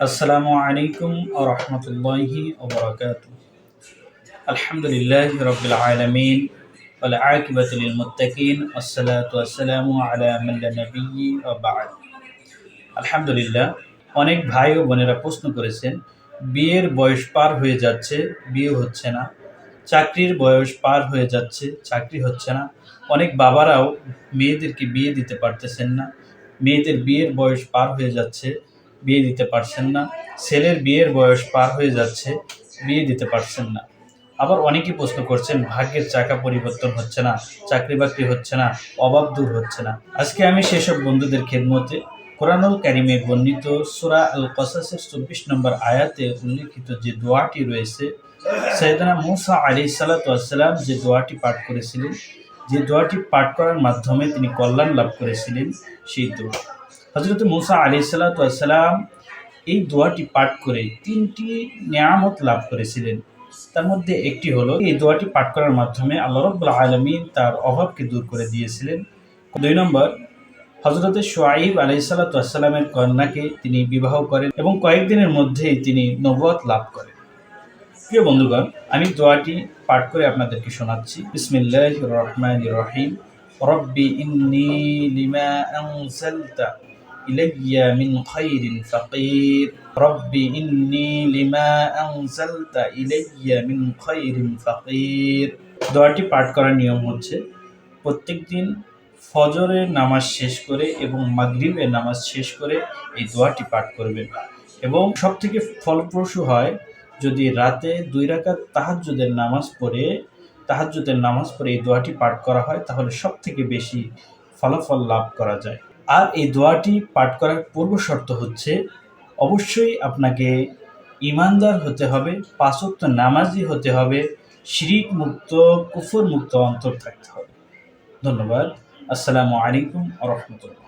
আসসালামু আলাইকুম ও রহমতুল্লাহি ওবরাকাত আলহামদুলিল্লাহ রবিল আলমিন والعاقبة للمتقين والصلاة والسلام على من لا نبي وبعد আলহামদুলিল্লাহ অনেক ভাই ও বোনেরা প্রশ্ন করেছেন বিয়ের বয়স পার হয়ে যাচ্ছে বিয়ে হচ্ছে না চাকরির বয়স পার হয়ে যাচ্ছে চাকরি হচ্ছে না অনেক বাবারাও মেয়েদেরকে বিয়ে দিতে পারতেছেন না মেয়েদের বিয়ের বয়স পার হয়ে যাচ্ছে বিয়ে দিতে পারছেন না, ছেলের বিয়ের বয়স পার হয়ে যাচ্ছে, বিয়ে দিতে পারছেন না। আবার অনেকেই প্রশ্ন করছেন, ভাগ্যের চাকা পরিবর্তন হচ্ছে না, চাকরি বাকরি হচ্ছে না, অভাব দূর হচ্ছে না। আজকে আমি সেসব বন্ধুদের খেদমতে কোরআনুল কারিমে বর্ণিত সুরা আল কসাসের চব্বিশ নম্বর আয়াতে উল্লেখিত যে দোয়াটি রয়েছে সৈয়দনা মুসা আলি সাল্লাতাম যে দোয়াটি পাঠ করেছিলেন, যে দোয়াটি পাঠ করার মাধ্যমে তিনি কল্যাণ লাভ করেছিলেন, সেই দোয়া। হজরত মুসা আলি সাল্লাতাম এই দোয়াটি পাঠ করে তিনটি নিয়ামত লাভ করেছিলেন। তার মধ্যে একটি হলো, এই দোয়াটি পাঠ করার মাধ্যমে আল্লাহ রব্বুল আলমী তার অভাবকে দূর করে দিয়েছিলেন। দুই নম্বর হজরত সোয়াইব আলাইসাল্লাতামের কন্যাকে তিনি বিবাহ করেন এবং কয়েকদিনের মধ্যেই তিনি নবত লাভ করেন। প্রিয় বন্ধুগণ, আমি দোয়াটি পাঠ করে আপনাদেরকে শোনাচ্ছি। বিসমিল্লাহ রহমান রহিম। রব্বি ইন্নি লিমা আনসালতা ইলাইয়া মিন খাইরিন ফাকির রব্বি ইন্নি লিমা আনসালতা ইলাইয়া মিন খাইরিন ফাকির দোয়াটি পাঠ করার নিয়ম হচ্ছে প্রত্যেকদিন ফজরের নামাজ শেষ করে এবং মাগরিবের নামাজ শেষ করে এই দোয়াটি পাঠ করবেন। এবং সব থেকে ফলপ্রসূ হয় যদি রাতে দুই রাকাত তাহাজ্জুদের নামাজ পড়ে, তাহাজ্জুদের নামাজ পড়ে এই দোয়াটি পাঠ করা হয়, তাহলে সব থেকে বেশি ফলাফল লাভ করা যায়। আর এই দোয়াটি পাঠ করার পূর্ব শর্ত হচ্ছে, অবশ্যই আপনাকে ইমানদার হতে হবে পাঁচত্ব নামাজি হতে হবে শিরিক মুক্ত কুফর মুক্ত অন্তর থাকতে হবে। ধন্যবাদ। আসসালামু আলাইকুম রহমতুল্লাহ।